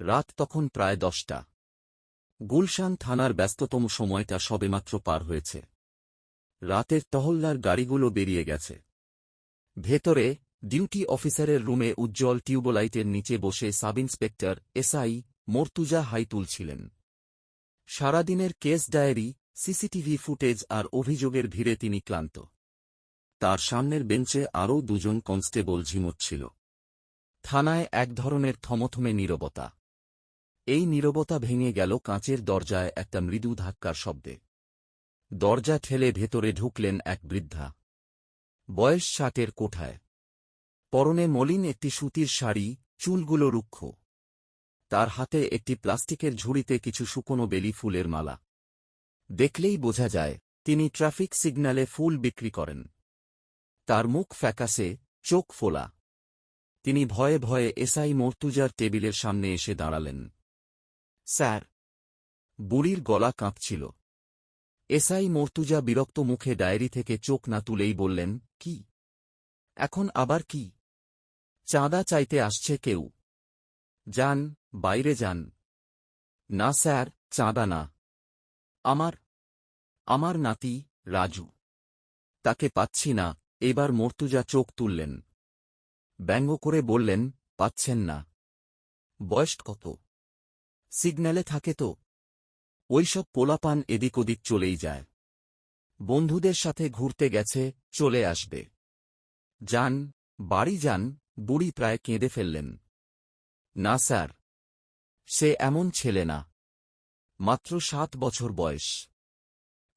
রাত তখন প্রায় দশটা। গুলশান থানার ব্যস্ততম সময়টা সবেমাত্র পার হয়েছে। রাতের টহল্লার গাড়িগুলো বেরিয়ে গেছে। ভেতরে ডিউটি অফিসারের রুমে উজ্জ্বল টিউবলাইটের নিচে বসে সাব ইন্সপেক্টর এসআই মর্তুজা হাই তুলছিলেন সারাদিনের কেস ডায়েরি, সিসিটিভি ফুটেজ আর অভিযোগের ভিড়ে তিনি ক্লান্ত। তার সামনের বেঞ্চে আরও দুজন কনস্টেবল ঝিমোচ্ছিল। থানায় এক ধরনের থমথমে নীরবতা। এই নীরবতা ভেঙে গেল কাঁচের দরজায় একটা মৃদু ধাক্কার শব্দে। দরজা ঠেলে ভেতরে ঢুকলেন এক বৃদ্ধা। বয়স ষাটের কোঠায়। পরনে মলিন একটি সুতির শাড়ি, চুলগুলো রুক্ষ। তার হাতে একটি প্লাস্টিকের ঝুড়িতে কিছু শুকনো বেলি ফুলের মালা। দেখলেই বোঝা যায়, তিনি ট্রাফিক সিগন্যালে ফুল বিক্রি করেন। তার মুখ ফ্যাকাসে, চোখ ফোলা। তিনি ভয়ে ভয়ে এসআই মর্তুজার টেবিলের সামনে এসে দাঁড়ালেন। স্যার। বুড়ির গলা কাঁপছিল। এসআই মর্তুজা বিরক্ত মুখে ডায়েরি থেকে চোখ না তুলেই বললেন, কি? এখন আবার কি? চাঁদা চাইতে আসছে কেউ? যান, বাইরে যান। না স্যার, চাঁদা না। আমার আমার নাতি, রাজু। তাকে পাচ্ছি না। এবার মর্তুজা চোখ তুললেন। ব্যঙ্গ করে বললেন, পাচ্ছেন না। বয়স কত? সিগন্যালে থাকে তো। ওইসব পোলাপান এদিক ওদিক চলেই যায়। বন্ধুদের সাথে ঘুরতে গেছে, চলে আসবে। যান, বাড়ি যান, বুড়ি প্রায় কেঁদে ফেললেন। না, স্যার। সে এমন ছেলে না। মাত্র সাত বছর বয়স।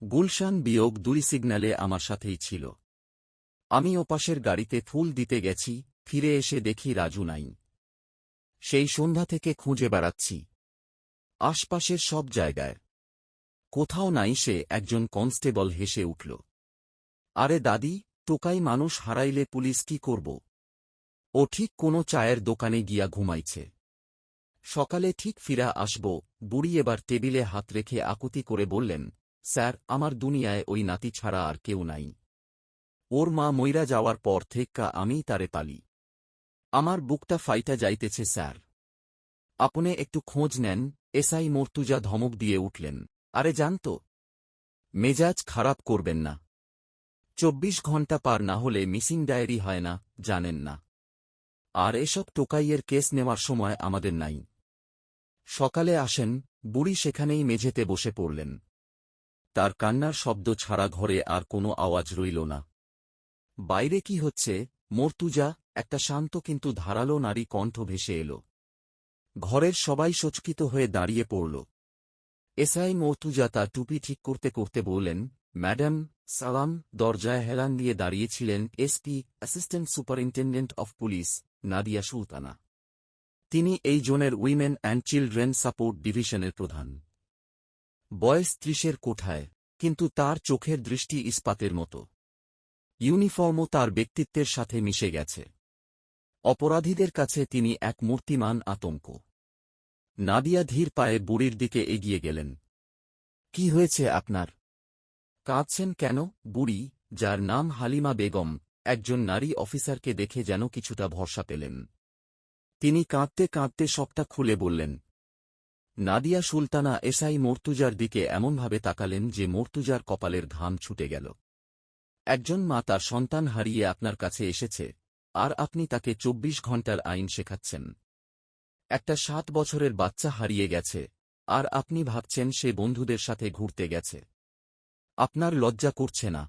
গুলশান বিয়োগ দুই সিগন্যালে আমার সাথেই ছিল। আমি ওপাশের গাড়িতে ফুল দিতে গেছি, ফিরে এসে দেখি রাজু নাই। সেই সন্ধ্যা থেকে খুঁজে বেড়াচ্ছি। আশপাশের সব জায়গায়। কোথাও নাই সে একজন কনস্টেবল হেসে উঠল। আরে দাদি, টোকাই মানুষ হারাইলে পুলিশ কি করব? ও ঠিক কোনো চায়ের দোকানে গিয়া ঘুমাইছে। সকালে ঠিক ফিরা আসব, বুড়ি এবার টেবিলে হাত রেখে আকুতি করে বললেন, স্যার, আমার দুনিয়ায় ওই নাতি ছাড়া আর কেউ নাই। ওর মা মইরা যাওয়ার পর থেক্কা আমি তারে পালি। আমার বুকটা ফাইটা যাইতেছে, স্যার। আপনি একটু খোঁজ নেন এসআই মর্তুজা ধমক দিয়ে উঠলেন, আরে জানত মেজাজ খারাপ করবেন না। চব্বিশ ঘণ্টা পার না হলে মিসিং ডায়েরি হয় না, জানেন না। আর এসব টোকাইয়ের কেস নেওয়ার সময় আমাদের নাই। সকালে আসেন, বুড়ি সেখানেই মেঝেতে বসে পড়লেন। তার কান্নার শব্দ ছাড়া ঘরে আর কোনো আওয়াজ রইল না। বাইরে কি হচ্ছে, মর্তুজা, একটা শান্ত কিন্তু ধারালো নারী কণ্ঠ ভেসে এল। ঘরের সবাই সচকিত হয়ে দাঁড়িয়ে পড়ল। এসআই মর্তুজা তার টুপি ঠিক করতে করতে বললেন, ম্যাডাম, সালাম। দরজায় হেলান দিয়ে দাঁড়িয়েছিলেন SP, assistant superintendent of police, Nadia Sultana. তিনি এই জোনের উইমেন অ্যান্ড চিলড্রেন সাপোর্ট ডিভিশনের প্রধান। বয়স ত্রিশের কোঠায়, কিন্তু তার চোখের দৃষ্টি ইস্পাতের মতো। ইউনিফর্মও তার ব্যক্তিত্বের সাথে মিশে গেছে। অপরাধীদের কাছে তিনি এক মূর্তিমান আতঙ্ক। নাদিয়া ধীর পায়ে বুড়ির দিকে এগিয়ে গেলেন। কি হয়েছে আপনার? কাঁদছেন কেন, বুড়ি, যার নাম হালিমা বেগম, একজন নারী অফিসারকে দেখে যেন কিছুটা ভরসা পেলেন। তিনি কাঁদতে কাঁদতে সবটা খুলে বললেন, নাদিয়া সুলতানা এসআই মর্তুজার দিকে এমনভাবে তাকালেন যে মর্তুজার কপালের ঘাম ছুটে গেল। একজন মা তার সন্তান হারিয়ে আপনার কাছে এসেছে, আর আপনি তাকে চব্বিশ ঘণ্টার আইন শেখাচ্ছেন। একটা সাত বছরের বাচ্চা হারিয়ে গেছে, আর আপনি ভাবছেন সে বন্ধুদের সাথে ঘুরতে গেছে। আপনার লজ্জা করছে না।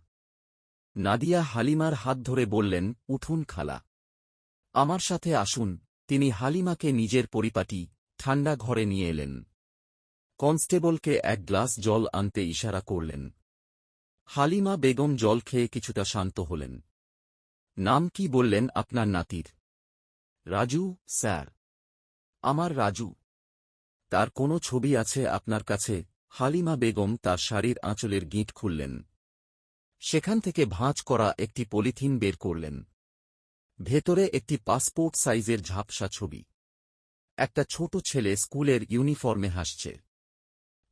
নাদিয়া হালিমার হাত ধরে বললেন, উঠুন খালা। আমার সাথে আসুন। তিনি হালিমাকে নিজের পরিপাটি, ঠান্ডা ঘরে নিয়ে এলেন। কনস্টেবলকে এক গ্লাস জল আনতে ইশারা করলেন। হালিমা বেগম জল খেয়ে কিছুটা শান্ত হলেন। নাম কি বললেন আপনার নাতির? রাজু, স্যার। আমার রাজু। তার কোনো ছবি আছে আপনার কাছে? হালিমা বেগম তার শাড়ির আঁচলের গিঁট খুললেন। সেখান থেকে ভাঁজ করা একটি পলিথিন বের করলেন। ভেতরে একটি পাসপোর্ট সাইজের ঝাপসা ছবি। একটা ছোট ছেলে স্কুলের ইউনিফর্মে হাসছে।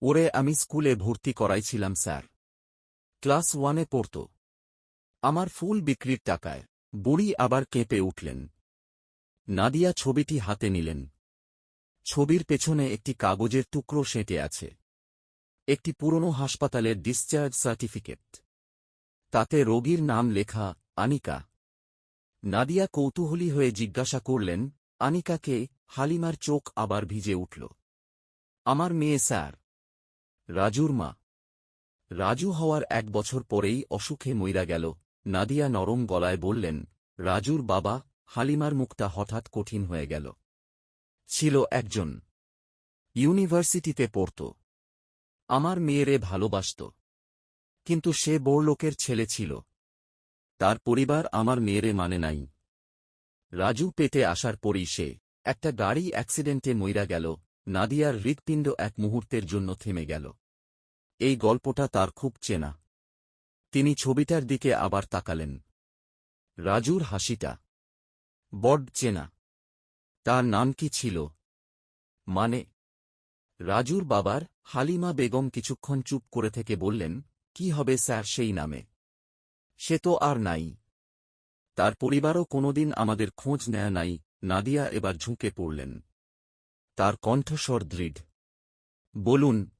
ওরে, আমি স্কুলে ভর্তি করাইছিলাম, স্যার। ক্লাস ওয়ানে পড়ত। আমার ফুল বিক্রির টাকায়। বুড়ি আবার কেঁপে উঠলেন। নাদিয়া ছবিটি হাতে নিলেন। ছবির পেছনে একটি কাগজের টুকরো সেঁটে আছে। একটি পুরনো হাসপাতালের ডিসচার্জ সার্টিফিকেট। তাতে রোগীর নাম লেখা, আনিকা। নাদিয়া কৌতূহলী হয়ে জিজ্ঞাসা করলেন, আনিকাকে হালিমার চোখ আবার ভিজে উঠল। আমার মেয়ে স্যার। রাজুর মা। রাজু হওয়ার এক বছর পরেই অসুখে মইরা গেল। নাদিয়া নরম গলায় বললেন, রাজুর বাবা হালিমার মুখটা হঠাৎ কঠিন হয়ে গেল। ছিল একজন। ইউনিভার্সিটিতে পড়ত। আমার মেয়েরে ভালোবাসত। কিন্তু সে বড়লোকের ছেলে ছিল। তার পরিবার আমার মেয়েরে মানে নাই। রাজু পেটে আসার পরই সে একটা গাড়ি অ্যাক্সিডেন্টে মইরা গেল। নাদিয়ার হৃৎপিণ্ড এক মুহূর্তের জন্য থেমে গেল। এই গল্পটা তার খুব চেনা। তিনি ছবিটার দিকে আবার তাকালেন। রাজুর হাসিটা। বড চেনা। তার নাম কি ছিল? মানে রাজুর বাবার হালিমা বেগম কিছুক্ষণ চুপ করে থেকে বললেন, কি হবে স্যার সেই নামে? সে তো আর নাই। তার পরিবারও কোনোদিন আমাদের খোঁজ নেয় নাই। নাদিয়া এবার ঝুঁকে পড়লেন। তার কণ্ঠস্বর দৃঢ়। বলুন,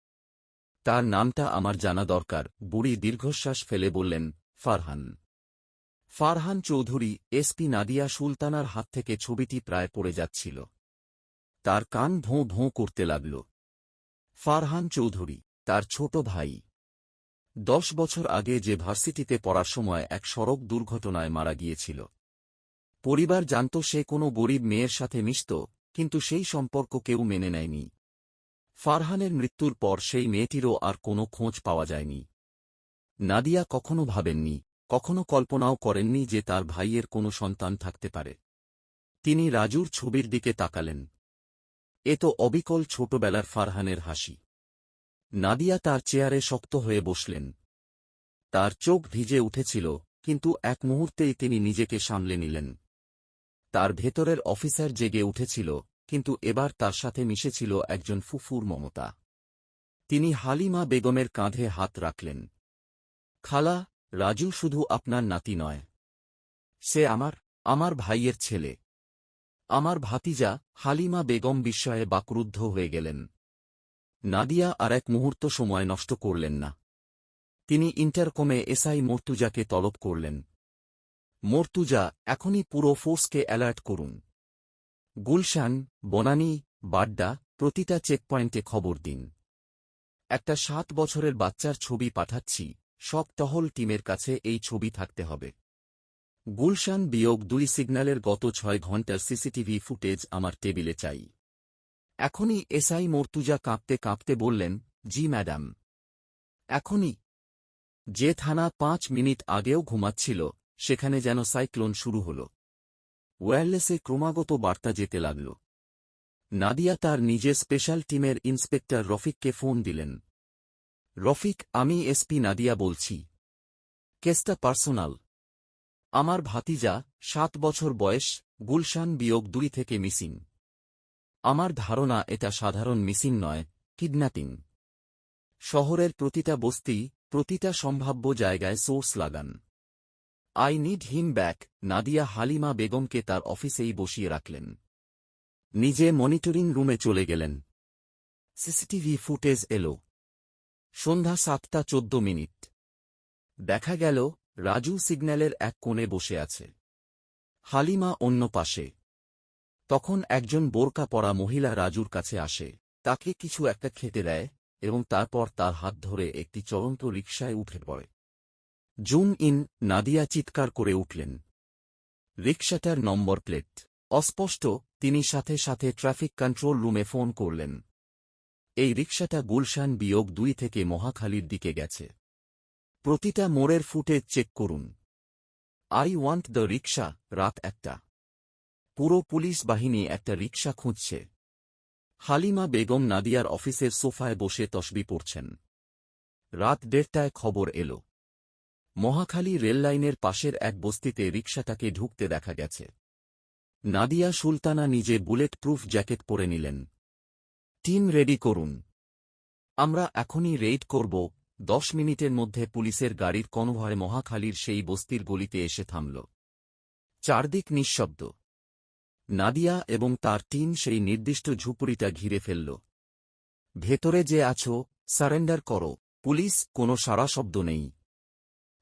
তার নামটা আমার জানা দরকার। বুড়ি দীর্ঘশ্বাস ফেলে বললেন, ফারহান। ফারহান চৌধুরী, এসপি নাদিয়া সুলতানার হাত থেকে ছবিটি প্রায় পড়ে যাচ্ছিল। তার কান ভোঁ ভোঁ করতে লাগল। ফারহান চৌধুরী, তার ছোট ভাই। দশ বছর আগে যে ভার্সিটিতে পড়ার সময় এক সড়ক দুর্ঘটনায় মারা গিয়েছিল। পরিবার জানত সে কোনো গরিব মেয়ের সাথে মিশত, কিন্তু সেই সম্পর্ক কেউ মেনে নেয়নি। ফারহানের মৃত্যুর পর সেই মেয়েটিরও আর কোনো খোঁজ পাওয়া যায়নি। নাদিয়া কখনো ভাবেননি কখনো কল্পনাও করেননি যে তার ভাইয়ের কোনো সন্তান থাকতে পারে। তিনি রাজুর ছবির দিকে তাকালেন। এ তো অবিকল ছোটবেলার ফারহানের হাসি। নাদিয়া তার চেয়ারে শক্ত হয়ে বসলেন। তার চোখ ভিজে উঠেছিল, কিন্তু এক মুহূর্তেই তিনি নিজেকে সামলে নিলেন। তার ভেতরের অফিসার জেগে উঠেছিল, কিন্তু এবার তার সাথে মিশেছিল একজন ফুফুর মমতা। তিনি হালিমা বেগমের কাঁধে হাত রাখলেন। খালা রাজু শুধু আপনার নাতি নয়। সে আমার আমার ভাইয়ের ছেলে। আমার ভাতিজা হালিমা বেগম বিস্ময়ে বাকরুদ্ধ হয়ে গেলেন। নাদিয়া আর এক মুহূর্ত সময় নষ্ট করলেন না। তিনি ইন্টারকমে এসআই মর্তুজাকে তলব করলেন। মর্তুজা, এখনই পুরো ফোর্সকে অ্যালার্ট করুন। গুলশান, বনানী, বাড্ডা, প্রতিটা চেকপয়েন্টে খবর দিন। একটা সাত বছরের বাচ্চার ছবি পাঠাচ্ছি। সব টহল টিমের কাছে এই ছবি থাকতে হবে। গুলশান বিয়োগ দুই সিগন্যালের গত ছয় ঘণ্টার সিসিটিভি ফুটেজ আমার টেবিলে চাই। এখনই এসআই মর্তুজা কাঁপতে কাঁপতে বললেন, জি, ম্যাডাম। এখনই। যে থানা পাঁচ মিনিট আগেও ঘুমাচ্ছিল, সেখানে যেন সাইক্লোন শুরু হল। ওয়্যারলেসে ক্রমাগত বার্তা যেতে লাগল। নাদিয়া তার নিজের স্পেশাল টিমের ইন্সপেক্টর রফিককে ফোন দিলেন। রফিক, আমি এসপি নাদিয়া বলছি। কেসটা পার্সোনাল। আমার ভাতিজা, সাত বছর বয়স, গুলশান বিয়োগ দুই থেকে মিসিং। আমার ধারণা, এটা সাধারণ মিসিং নয়, কিডন্যাপিং। শহরের প্রতিটা বস্তি, প্রতিটা সম্ভাব্য জায়গায় সোর্স লাগান। I need him back, Nadia Halima বেগমকে তার অফিসেই বসিয়ে রাখলেন। নিজে মনিটরিং রুমে চলে গেলেন। সিসিটিভি ফুটেজ এলো। সন্ধ্যা সাতটা চোদ্দ মিনিট। দেখা গেল রাজু সিগন্যালের এক কোণে বসে আছে। হালিমা অন্য পাশে। তখন একজন বোরকা পরা মহিলা রাজুর কাছে আসে। তাকে কিছু একটা খেতে দেয় এবং তারপর তার হাত ধরে একটি চলন্ত রিকশায় উঠে পড়ে। জুম ইন, নাদিয়া চিৎকার করে উঠলেন। রিকশাটার নম্বর প্লেট। অস্পষ্ট, তিনি সাথে সাথে ট্রাফিক কন্ট্রোল রুমে ফোন করলেন। এই রিকশাটা গুলশান বিয়োগ দুই থেকে মহাখালীর দিকে গেছে। প্রতিটা মোড়ের ফুটেজ চেক করুন। আই ওয়ান্ট দ্য রিকশা রাত একটা। পুরো পুলিশ বাহিনী একটা রিকশা খুঁজছে। হালিমা বেগম নাদিয়ার অফিসের সোফায় বসে তসবি পড়ছেন। রাত দেড়টায় খবর এল। মহাখালী রেললাইনের পাশের এক বস্তিতে রিকশাটাকে ঢুকতে দেখা গেছে। নাদিয়া সুলতানা নিজে বুলেট প্রুফ জ্যাকেট পরে নিলেন। টিম রেডি করুন। আমরা এখনই রেইড করব, দশ মিনিটের মধ্যে পুলিশের গাড়ির কনভয় মহাখালীর সেই বস্তির গলিতে এসে থামল। চারদিক নিঃশব্দ। নাদিয়া এবং তার টিম সেই নির্দিষ্ট ঝুপড়িটা ঘিরে ফেলল। ভেতরে যে আছো, সারেন্ডার করো, পুলিশ কোনো সারা শব্দ নেই।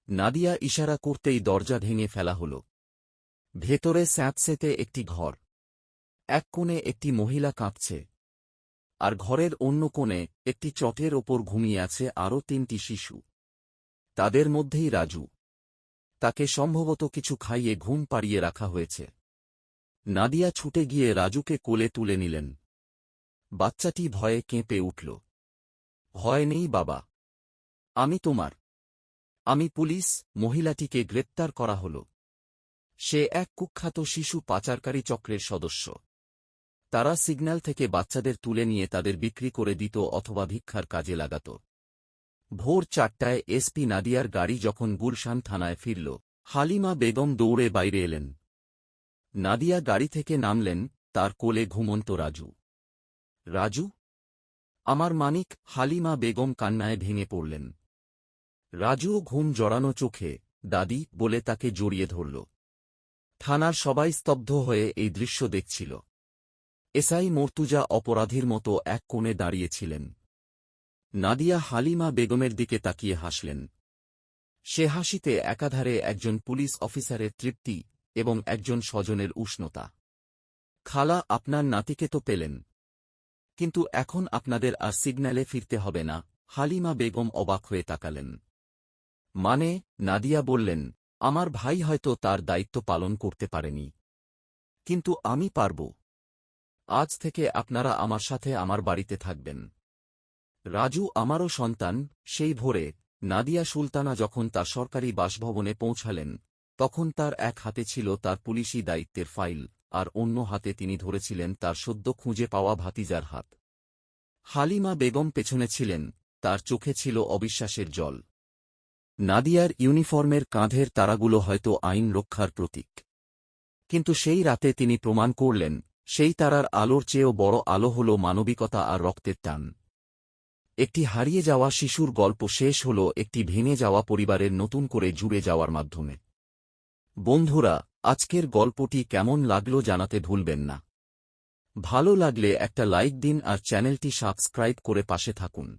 নাদিয়া ইশারা করতেই দরজা ভেঙে ফেলা হল। ভেতরে স্যাঁতসেতে একটি ঘর। এক কোণে একটি মহিলা কাঁদছে আর ঘরের অন্য কোণে একটি চটের ওপর ঘুমিয়ে আছে আরও তিনটি শিশু। তাদের মধ্যেই রাজু। তাকে সম্ভবত কিছু খাইয়ে ঘুম পাড়িয়ে রাখা হয়েছে। নাদিয়া ছুটে গিয়ে রাজুকে কোলে তুলে নিলেন। বাচ্চাটি ভয়ে কেঁপে উঠল। ভয় নেই বাবা। আমি তোমার। আমি পুলিশ, মহিলাটিকে গ্রেপ্তার করা হল। সে এক কুখ্যাত শিশু পাচারকারী চক্রের সদস্য। তারা সিগন্যাল থেকে বাচ্চাদের তুলে নিয়ে তাদের বিক্রি করে দিত অথবা ভিক্ষার কাজে লাগাত। ভোর চারটায় এসপি নাদিয়ার গাড়ি যখন গুলশান থানায় ফিরল, হালিমা বেগম দৌড়ে বাইরে এলেন। নাদিয়া গাড়ি থেকে নামলেন, তার কোলে ঘুমন্ত রাজু। রাজু? আমার মানিক, হালিমা বেগম কান্নায় ভেঙে পড়লেন। রাজুও ঘুম জড়ানো চোখে, দাদি, বলে তাকে জড়িয়ে ধরল। থানার সবাই স্তব্ধ হয়ে এই দৃশ্য দেখছিল। এসআই মর্তুজা অপরাধীর মতো এক কোণে দাঁড়িয়েছিলেন। নাদিয়া হালিমা বেগমের দিকে তাকিয়ে হাসলেন। সে হাসিতে একাধারে একজন পুলিশ অফিসারের তৃপ্তি এবং একজন স্বজনের উষ্ণতা। খালা, আপনার নাতিকে তো পেলেন। কিন্তু এখন আপনাদের আর সিগন্যালে ফিরতে হবে না, হালিমা বেগম অবাক হয়ে তাকালেন। মানে নাদিয়া বললেন, আমার ভাই হয়তো তার দায়িত্ব পালন করতে পারেনি। কিন্তু আমি পারব। আজ থেকে আপনারা আমার সাথে আমার বাড়িতে থাকবেন। রাজু আমারও সন্তান, সেই ভোরে নাদিয়া সুলতানা যখন তার সরকারি বাসভবনে পৌঁছালেন, তখন তার এক হাতে ছিল তার পুলিশি দায়িত্বের ফাইল, আর অন্য হাতে তিনি ধরেছিলেন তার সদ্য খুঁজে পাওয়া ভাতিজার হাত। হালিমা বেগম পেছনে ছিলেন, তার চোখে ছিল অবিশ্বাসের জল। নাদিয়ার ইউনিফর্মের কাঁধের তারাগুলো হয়তো আইন রক্ষার প্রতীক। কিন্তু সেই রাতে তিনি প্রমাণ করলেন সেই তারার আলোর চেয়েও বড় আলো হল মানবিকতা আর রক্তের টান। একটি হারিয়ে যাওয়া শিশুর গল্প শেষ হল একটি ভেঙে যাওয়া পরিবারের নতুন করে জুড়ে যাওয়ার মাধ্যমে। বন্ধুরা, আজকের গল্পটি কেমন লাগল জানাতে ভুলবেন না। ভালো লাগলে একটা লাইক দিন আর চ্যানেলটি সাবস্ক্রাইব করে পাশে থাকুন।